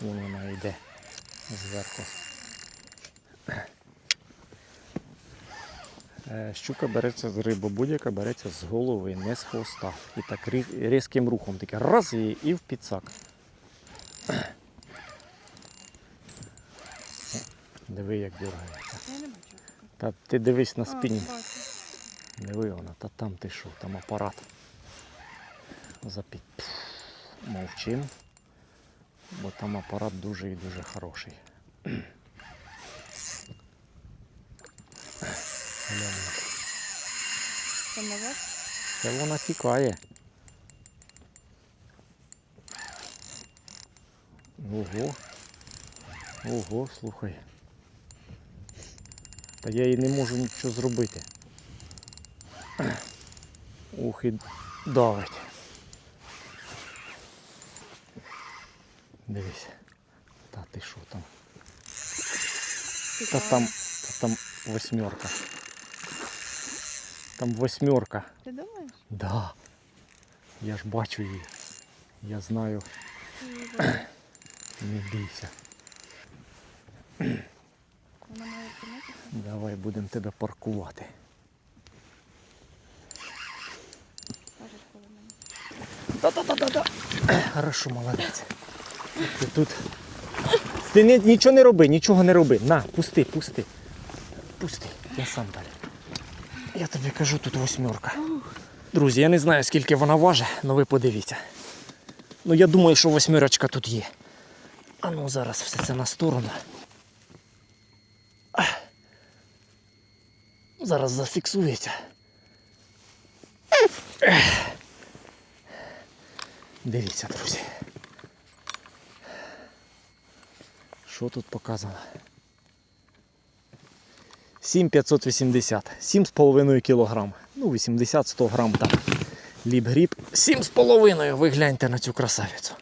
Вон вона йде зверху. Е, Щука береться з риби, будь-яка береться з голови, не з хвоста. І так різким рухом, таке раз і, і в підсак. Диви, як дергається. Та ти дивись на спині. Диви вона, та там ти що, там апарат. Запід. Мовчим. Бо там апарат дуже і дуже хороший. Це вона тікає. Ого. Ого, слухай. Та я їй не можу нічого зробити. Ух, і давить. Дивись. Та ти що там? Та Цікаво. там, та там восьмерка. Там восьмерка. Ти думаєш? Да. Я ж бачу її. Я знаю, не бійся. Вона має зупинитися. Давай будемо тебе паркувати. Кажеш, коли мене. Та-та-та-та-та. Хорошо, молодець. Ти тут. Ти не, нічого не роби, нічого не роби. На, пусти, пусти. Пусти, я сам далі. Я тобі кажу, тут восьмерка. Друзі, я не знаю, скільки вона важить, але ви подивіться. Ну я думаю, що восьмерочка тут є. А ну зараз все це на сторону. Зараз зафіксується. Дивіться, друзі. Що тут показано? 7580, 7,5 кг. Ну, 80-100 грам там. Ліп-гріб. 7,5. Ви гляньте на цю красавицю.